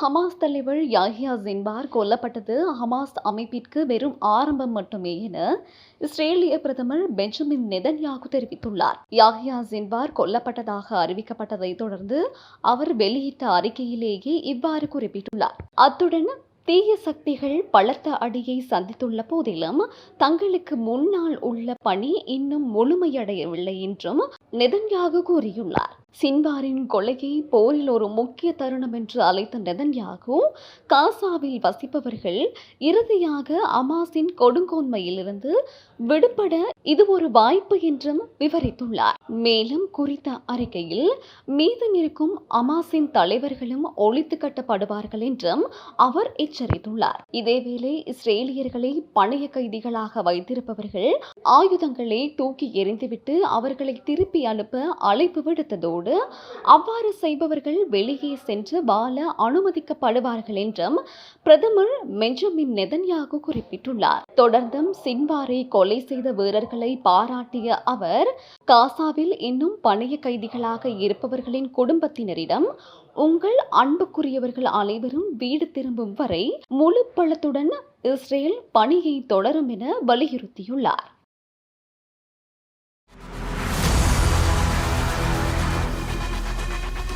Hamas தலைவர் Yahya ஜின்பார் கொல்லப்பட்டது. Hamas அமைப்பிற்கு வெறும் ஆரம்பம் மட்டுமே என இஸ்ரேலிய பிரதமர் பெஞ்சமின் நெதன்யாகு தெரிவித்துள்ளார். யாஹியா ஜின்பார் கொல்லப்பட்டதாக அறிவிக்கப்பட்டதைத் தொடர்ந்து அவர் வெளியிட்ட அறிக்கையிலேயே இவ்வாறு குறிப்பிட்டுள்ளார். அத்துடன் தீய சக்திகள் பலத்த அடியை சந்தித்துள்ள போதிலும் தங்களுக்கு முன்னால் உள்ள பணி இன்னும் முழுமையடையவில்லை என்றும் நெதன்யாகு கூறியுள்ளார். சின்வாரின் கொலையை போரில் ஒரு முக்கிய தருணம் என்று அழைத்த நெதன்யாகு காசாவில் வசிப்பவர்கள் இறுதியாக அமாஸின் கொடுங்கோன்மையிலிருந்து விடுபட இது ஒரு வாய்ப்பு என்றும் விவரித்துள்ளார். மேலும் குறித்த அறிக்கையில் மீதமிருக்கும் அமாஸின் தலைவர்களும் ஒழித்து கட்டப்படுவார்கள் என்றும் அவர் எச்சரித்துள்ளார். இதேவேளை இஸ்ரேலியர்களை பணைய கைதிகளாக வைத்திருப்பவர்கள் ஆயுதங்களை தூக்கி எறிந்துவிட்டு அவர்களை திருப்பி அனுப்ப அழைப்பு விடுத்ததோடு அவ்வாறு செய்பவர்கள் வெளியே சென்று வாழ அனுமதிக்கப்படுவார்கள் என்றும் பிரதமர் மெஞ்சமின் நெதன்யாகு குறிப்பிட்டுள்ளார். தொடர்ந்தும் சின்வாரை கொலை செய்த வீரர்களை பாராட்டிய அவர் காசாவில் இன்னும் பணைய கைதிகளாக இருப்பவர்களின் குடும்பத்தினரிடம் உங்கள் அன்புக்குரியவர்கள் அனைவரும் வீடு திரும்பும் வரை முழு பலத்துடன் இஸ்ரேல் பணியை தொடரும் என வலியுறுத்தியுள்ளார்.